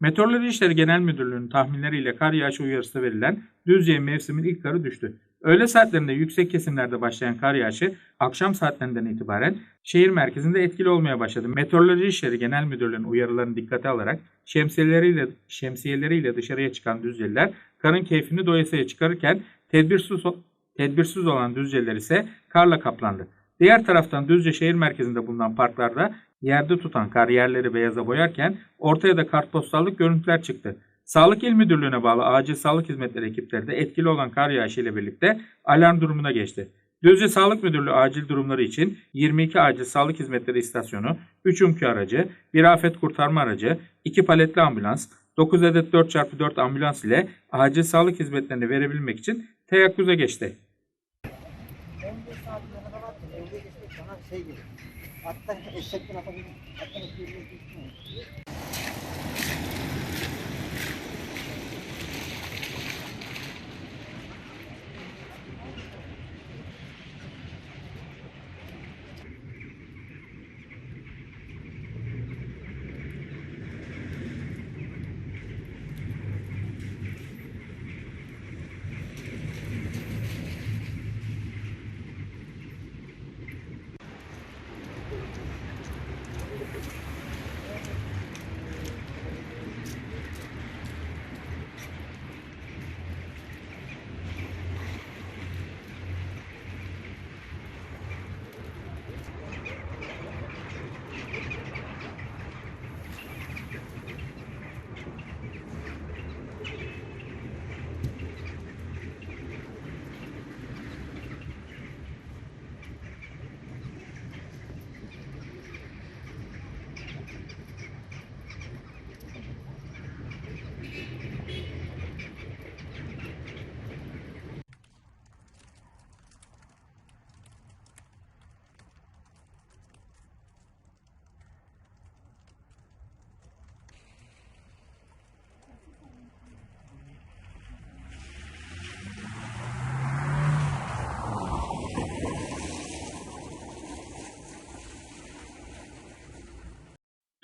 Meteoroloji İşleri Genel Müdürlüğü'nün tahminleriyle kar yağışı uyarısı verilen Düzce'ye mevsimin ilk karı düştü. Öğle saatlerinde yüksek kesimlerde başlayan kar yağışı akşam saatlerinden itibaren şehir merkezinde etkili olmaya başladı. Meteoroloji İşleri Genel Müdürlüğü'nün uyarılarını dikkate alarak şemsiyeleriyle, şemsiyeleriyle dışarıya çıkan Düzceliler karın keyfini doyasıya çıkarırken tedbirsiz, tedbirsiz olan Düzceliler ise karla kaplandı. Diğer taraftan Düzce şehir merkezinde bulunan parklarda yerde tutan kar yerleri beyaza boyarken ortaya da kartpostallık görüntüler çıktı. Sağlık İl Müdürlüğü'ne bağlı acil sağlık hizmetleri ekipleri de etkili olan kar yağışı ile birlikte alarm durumuna geçti. Düzce Sağlık Müdürlüğü acil durumları için 22 acil sağlık hizmetleri istasyonu, 3 UMKÜ aracı, 1 afet kurtarma aracı, 2 paletli ambulans, 9 adet 4x4 ambulans ile acil sağlık hizmetlerini verebilmek için teyakkuza geçti. 11 saat ne kadar attın? Evde geçmek sana şey gibi. Hatta eşekten atabilirim. Hatta eşekten atabilirim.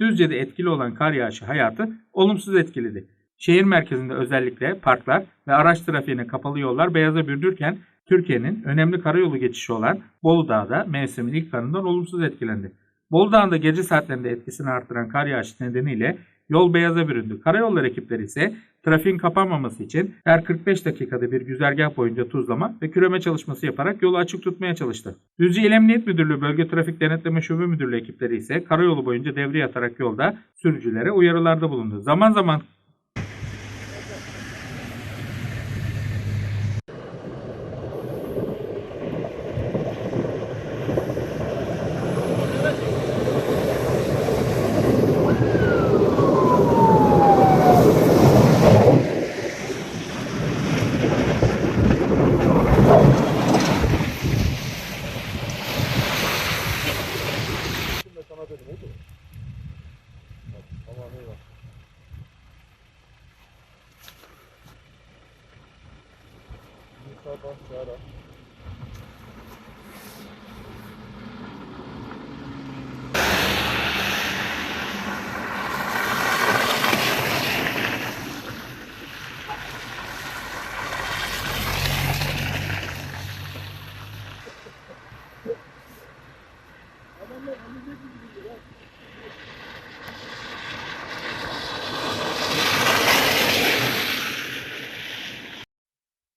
Düzce'de etkili olan kar yağışı hayatı olumsuz etkiledi. Şehir merkezinde özellikle parklar ve araç trafiğine kapalı yollar beyaza bürünürken Türkiye'nin önemli karayolu geçişi olan Bolu Dağı'da mevsimin ilk karından olumsuz etkilendi. Bolu Dağı'nda gece saatlerinde etkisini artıran kar yağışı nedeniyle yol beyaza büründü. Karayolları ekipleri ise trafiğin kapanmaması için her 45 dakikada bir güzergah boyunca tuzlama ve küreme çalışması yaparak yolu açık tutmaya çalıştı. Düzce İl Emniyet Müdürlüğü Bölge Trafik Denetleme Şube Müdürlüğü ekipleri ise karayolu boyunca devriye atarak yolda sürücülere uyarılarda bulundu. Zaman zaman Şimdi sana dedim oldu mu? Tamam eyvallah. Musa Bahçara.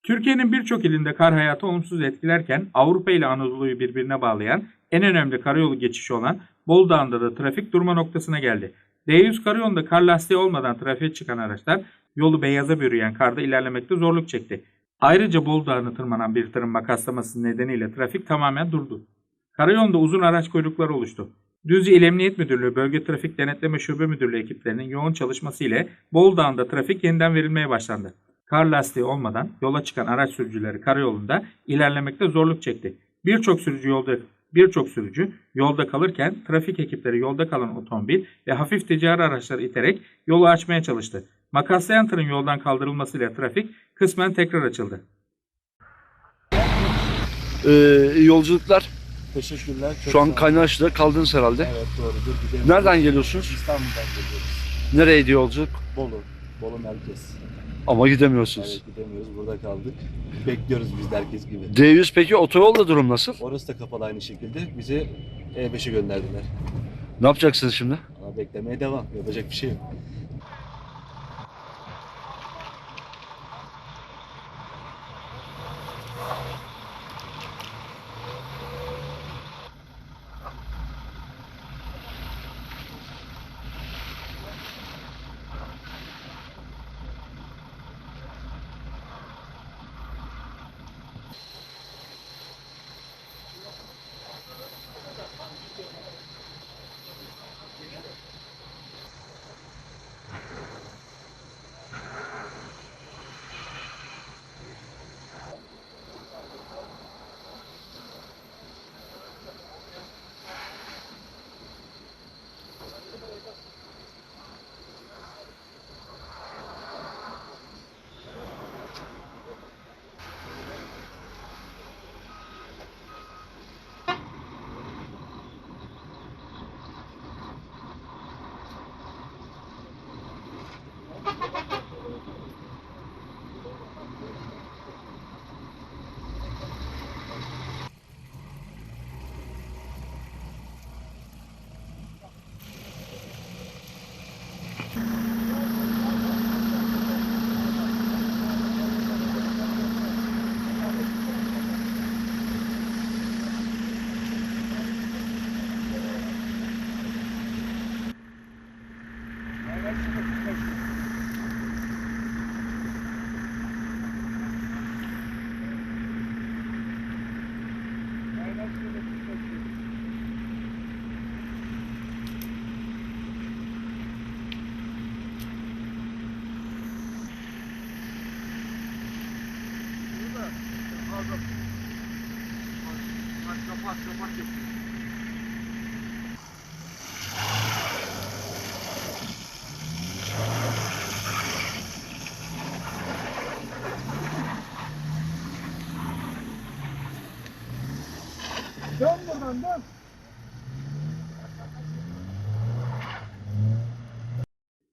Türkiye'nin birçok ilinde kar hayatı olumsuz etkilerken Avrupa ile Anadolu'yu birbirine bağlayan en önemli karayolu geçişi olan Bolu Dağı'nda da trafik durma noktasına geldi. D100 karayolunda kar lastiği olmadan trafiğe çıkan araçlar yolu beyaza bürüyen karda ilerlemekte zorluk çekti. Ayrıca Bolu Dağı'nı tırmanan bir tırın makaslaması nedeniyle trafik tamamen durdu. Karayolunda uzun araç kuyrukları oluştu. Düzce İl Emniyet Müdürlüğü Bölge Trafik Denetleme Şube Müdürlüğü ekiplerinin yoğun çalışması ile Bolu Dağı'nda trafik yeniden verilmeye başlandı. Kar lastiği olmadan yola çıkan araç sürücüleri karayolunda ilerlemekte zorluk çekti. Birçok sürücü yolda birçok sürücü yolda kalırken trafik ekipleri yolda kalan otomobil ve hafif ticari araçları iterek yolu açmaya çalıştı. Makaslayan tırın yoldan kaldırılmasıyla trafik kısmen tekrar açıldı. Ee, iyi yolculuklar. Teşekkürler. Çok Şu an. Kaynaş'ta kaldınız herhalde. Evet doğrudur. Gidelim. Nereden geliyorsunuz? İstanbul'dan geliyoruz. Nereydi yolculuk? Bolu. Bolu merkez. Ama gidemiyorsunuz. Evet gidemiyoruz. Burada kaldık. Bekliyoruz biz de herkes gibi. D100 peki otoyolda durum nasıl? Orası da kapalı aynı şekilde. Bizi E5'e gönderdiler. Ne yapacaksınız şimdi? Ama beklemeye devam. Yapacak bir şey yok.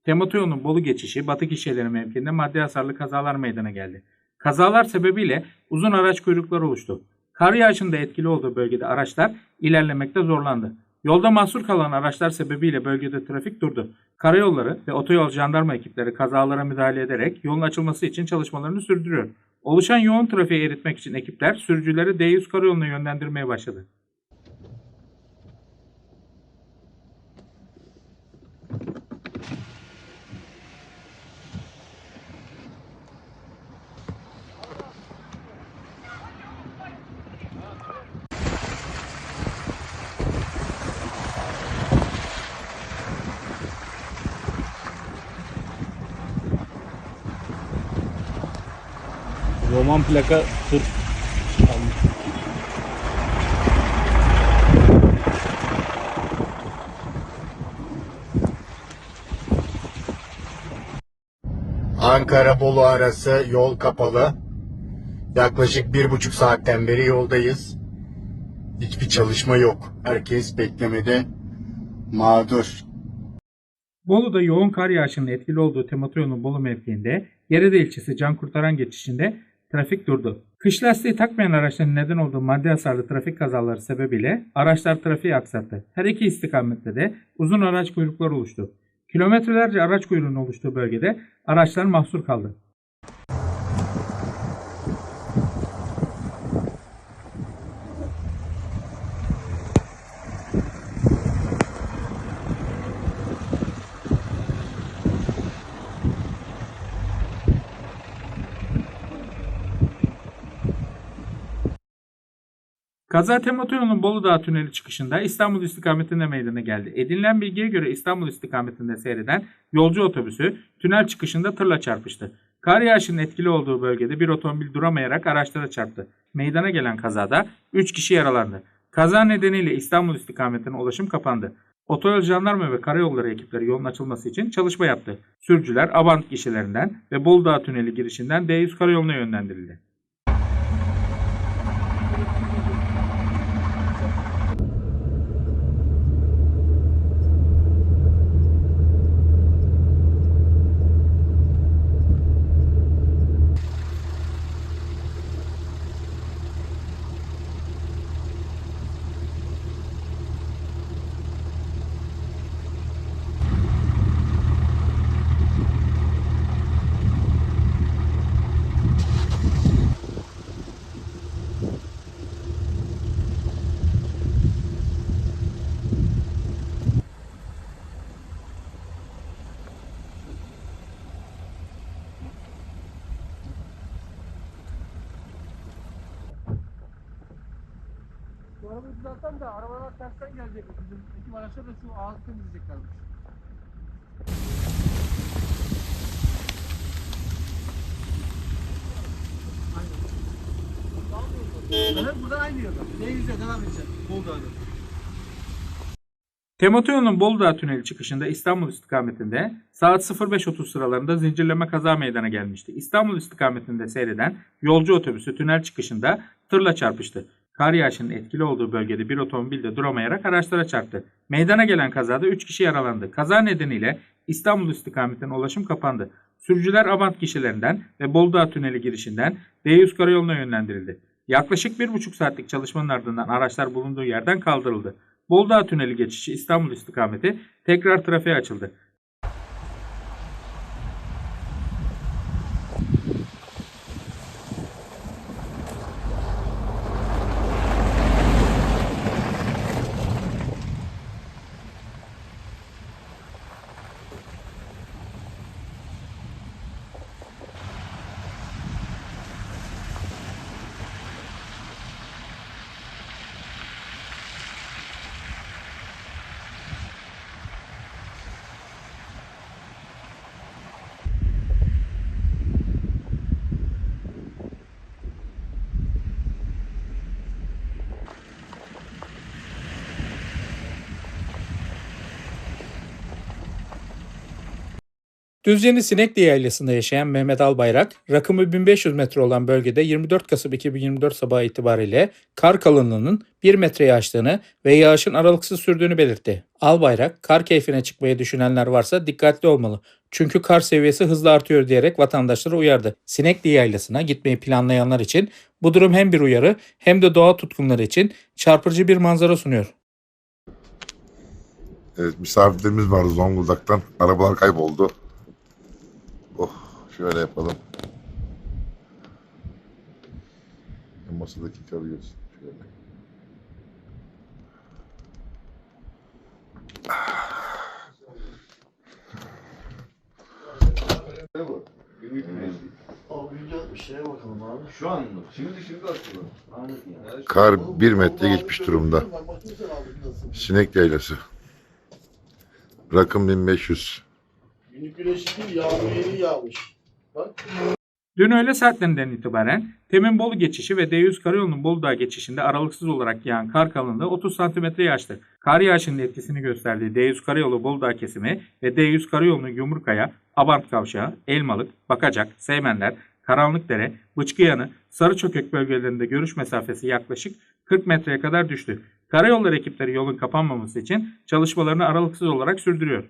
Temotoyol'un Bolu geçişi Batı Kişileri mevkiinde maddi hasarlı kazalar meydana geldi. Kazalar sebebiyle uzun araç kuyrukları oluştu. Kar yağışında etkili olduğu bölgede araçlar ilerlemekte zorlandı. Yolda mahsur kalan araçlar sebebiyle bölgede trafik durdu. Karayolları ve otoyol jandarma ekipleri kazalara müdahale ederek yolun açılması için çalışmalarını sürdürüyor. Oluşan yoğun trafiği eritmek için ekipler sürücüleri D100 karayoluna yönlendirmeye başladı. Roman plaka tır Ankara-Bolu arası yol kapalı. Yaklaşık bir buçuk saatten beri yoldayız. Hiçbir çalışma yok. Herkes beklemede mağdur. Bolu'da yoğun kar yağışının etkili olduğu Temotoyol'un Bolu mevkiinde Yerede ilçesi can kurtaran geçişinde trafik durdu. Kış lastiği takmayan araçların neden olduğu maddi hasarlı trafik kazaları sebebiyle araçlar trafiği aksattı. Her iki istikamette de uzun araç kuyrukları oluştu. Kilometrelerce araç kuyruğunun oluştuğu bölgede araçlar mahsur kaldı. Kaza Temotoyol'un Bolu Dağı tüneli çıkışında İstanbul istikametinde meydana geldi. Edinilen bilgiye göre İstanbul istikametinde seyreden yolcu otobüsü tünel çıkışında tırla çarpıştı. Kar yağışının etkili olduğu bölgede bir otomobil duramayarak araçlara çarptı. Meydana gelen kazada 3 kişi yaralandı. Kaza nedeniyle İstanbul istikametine ulaşım kapandı. Otoyol jandarma ve karayolları ekipleri yolun açılması için çalışma yaptı. Sürücüler Abant gişelerinden ve Bolu Dağı tüneli girişinden D100 karayoluna yönlendirildi. Düzelten de arabalar tersten gelecek. Bizim ekip araçlar da şu ağız temizleyeceklermiş. Aynen. Evet, buradan aynı yolda. D100'e devam edeceğim. Boldağ'da. Temotoyol'un Bolu Tüneli çıkışında İstanbul istikametinde saat 05.30 sıralarında zincirleme kaza meydana gelmişti. İstanbul istikametinde seyreden yolcu otobüsü tünel çıkışında tırla çarpıştı. Kar yağışının etkili olduğu bölgede bir otomobil de duramayarak araçlara çarptı. Meydana gelen kazada 3 kişi yaralandı. Kaza nedeniyle İstanbul istikametine ulaşım kapandı. Sürücüler Abant kişilerinden ve Bolu Tüneli girişinden D100 karayoluna yönlendirildi. Yaklaşık 1,5 saatlik çalışmanın ardından araçlar bulunduğu yerden kaldırıldı. Boldağ Tüneli geçişi İstanbul istikameti tekrar trafiğe açıldı. Düzceni Sinekli Yaylası'nda yaşayan Mehmet Albayrak, rakımı 1500 metre olan bölgede 24 Kasım 2024 sabahı itibariyle kar kalınlığının 1 metreyi aştığını ve yağışın aralıksız sürdüğünü belirtti. Albayrak, kar keyfine çıkmayı düşünenler varsa dikkatli olmalı. Çünkü kar seviyesi hızla artıyor diyerek vatandaşları uyardı. Sinekli Yaylası'na gitmeyi planlayanlar için bu durum hem bir uyarı hem de doğa tutkunları için çarpıcı bir manzara sunuyor. Evet, misafirlerimiz vardı Zonguldak'tan. Arabalar kayboldu. Oh, şöyle yapalım. Masadaki karı. Şöyle. Kar bir metre geçmiş durumda. Sinek yaylası. Rakım 1500. Günlük güneşi değil, yağmur yeni yağmış. Bak. Dün öğle saatlerinden itibaren Temin Bolu geçişi ve D100 karayolunun Bolu Dağı geçişinde aralıksız olarak yağan kar kalınlığı 30 santimetreyi aştı. Kar yağışının etkisini gösterdiği D100 karayolu Bolu Dağı kesimi ve D100 karayolunun Yumrukaya, Abant Kavşağı, Elmalık, Bakacak, Seymenler, Karanlıkdere, Bıçkıyanı, Sarıçökek bölgelerinde görüş mesafesi yaklaşık 40 metreye kadar düştü. Karayolları ekipleri yolun kapanmaması için çalışmalarını aralıksız olarak sürdürüyor.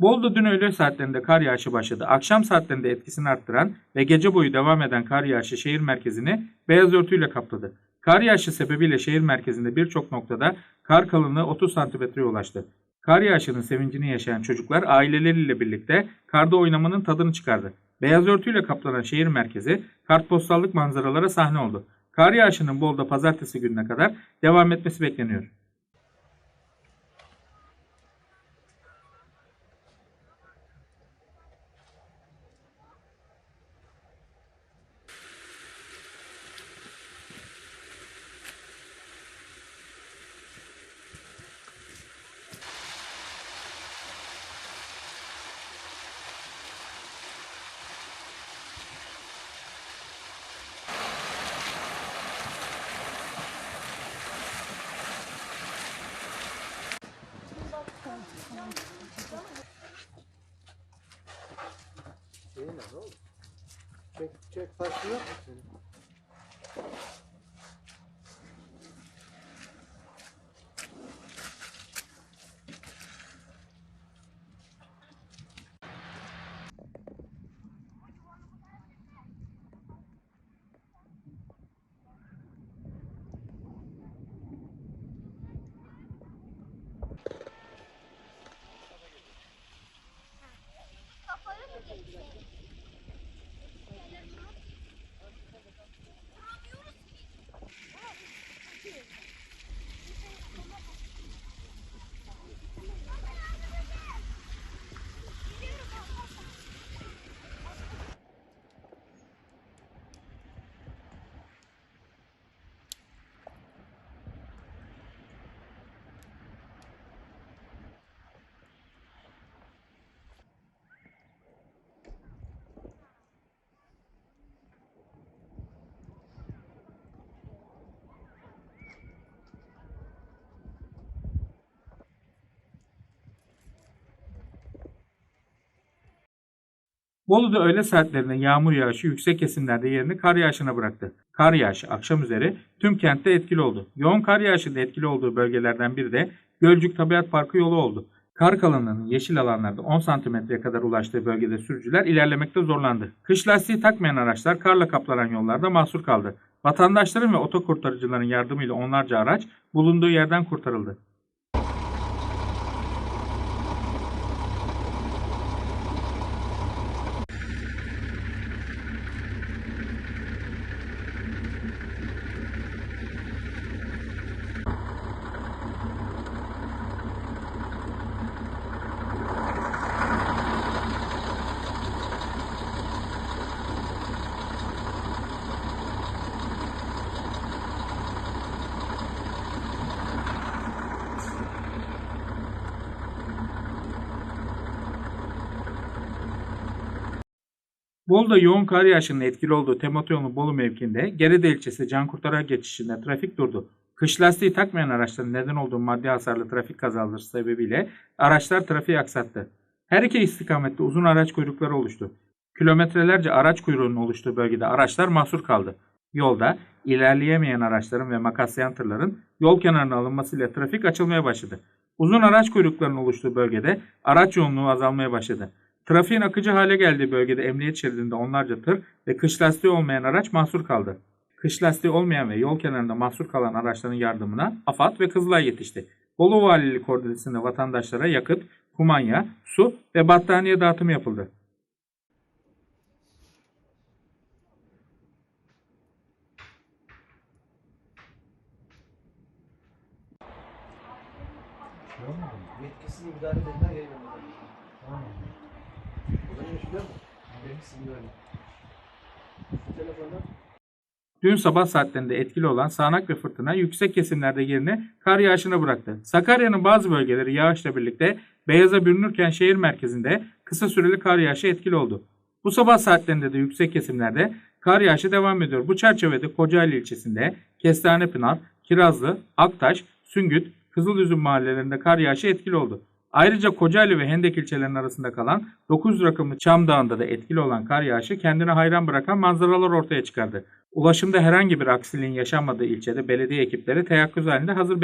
Bolu'da dün öğle saatlerinde kar yağışı başladı. Akşam saatlerinde etkisini arttıran ve gece boyu devam eden kar yağışı şehir merkezini beyaz örtüyle kapladı. Kar yağışı sebebiyle şehir merkezinde birçok noktada kar kalınlığı 30 santimetreye ulaştı. Kar yağışının sevincini yaşayan çocuklar aileleriyle birlikte karda oynamanın tadını çıkardı. Beyaz örtüyle kaplanan şehir merkezi kartpostallık manzaralara sahne oldu. Kar yağışının Bolu'da pazartesi gününe kadar devam etmesi bekleniyor. Değil oğlum? Çek, çek taşı yok mu senin? Bolu'da öğle saatlerinde yağmur yağışı yüksek kesimlerde yerini kar yağışına bıraktı. Kar yağışı akşam üzeri tüm kentte etkili oldu. Yoğun kar yağışının etkili olduğu bölgelerden biri de Gölcük Tabiat Parkı yolu oldu. Kar kalınlığının yeşil alanlarda 10 santimetreye kadar ulaştığı bölgede sürücüler ilerlemekte zorlandı. Kış lastiği takmayan araçlar karla kaplanan yollarda mahsur kaldı. Vatandaşların ve otokurtarıcıların yardımıyla onlarca araç bulunduğu yerden kurtarıldı. Bolu'da yoğun kar yağışının etkili olduğu Temotoyolu Bolu mevkiinde Gerede ilçesi can kurtaran geçişinde trafik durdu. Kış lastiği takmayan araçların neden olduğu maddi hasarlı trafik kazaları sebebiyle araçlar trafiği aksattı. Her iki istikamette uzun araç kuyrukları oluştu. Kilometrelerce araç kuyruğunun oluştuğu bölgede araçlar mahsur kaldı. Yolda ilerleyemeyen araçların ve makaslayan tırların yol kenarına alınmasıyla trafik açılmaya başladı. Uzun araç kuyruklarının oluştuğu bölgede araç yoğunluğu azalmaya başladı. Trafiğin akıcı hale geldiği bölgede emniyet şeridinde onlarca tır ve kış lastiği olmayan araç mahsur kaldı. Kış lastiği olmayan ve yol kenarında mahsur kalan araçların yardımına AFAD ve Kızılay yetişti. Bolu Valiliği koordinesinde vatandaşlara yakıt, kumanya, su ve battaniye dağıtımı yapıldı. Yetkisiz müdahale edilen yayın Tamam. O zaman yaşıyor mu? Dün sabah saatlerinde etkili olan sağanak ve fırtına yüksek kesimlerde yerini kar yağışına bıraktı. Sakarya'nın bazı bölgeleri yağışla birlikte beyaza bürünürken şehir merkezinde kısa süreli kar yağışı etkili oldu. Bu sabah saatlerinde de yüksek kesimlerde kar yağışı devam ediyor. Bu çerçevede Kocaeli ilçesinde Kestanepınar, Kirazlı, Aktaş, Süngüt, Kızılüzüm mahallelerinde kar yağışı etkili oldu. Ayrıca Kocaeli ve Hendek ilçelerinin arasında kalan 9 rakımlı Çam Dağı'nda da etkili olan kar yağışı kendine hayran bırakan manzaralar ortaya çıkardı. Ulaşımda herhangi bir aksiliğin yaşanmadığı ilçede belediye ekipleri teyakkuz halinde hazır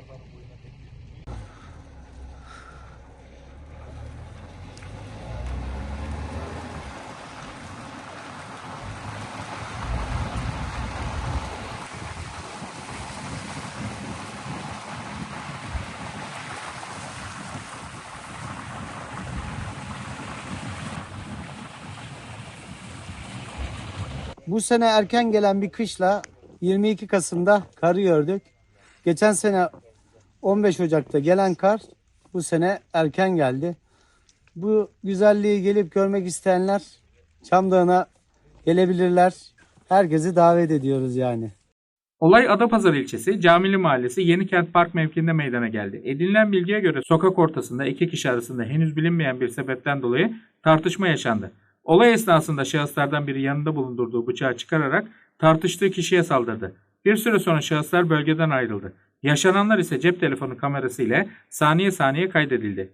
Marmara boyuna bekliyor. Bu sene erken gelen bir kışla 22 Kasım'da karı gördük. Geçen sene 15 Ocak'ta gelen kar bu sene erken geldi. Bu güzelliği gelip görmek isteyenler Çamdağı'na gelebilirler. Herkesi davet ediyoruz yani. Olay Adapazarı ilçesi Camili Mahallesi Yenikent Park mevkiinde meydana geldi. Edinilen bilgiye göre sokak ortasında iki kişi arasında henüz bilinmeyen bir sebepten dolayı tartışma yaşandı. Olay esnasında şahıslardan biri yanında bulundurduğu bıçağı çıkararak tartıştığı kişiye saldırdı. Bir süre sonra şahıslar bölgeden ayrıldı. Yaşananlar ise cep telefonu kamerası ile saniye saniye kaydedildi.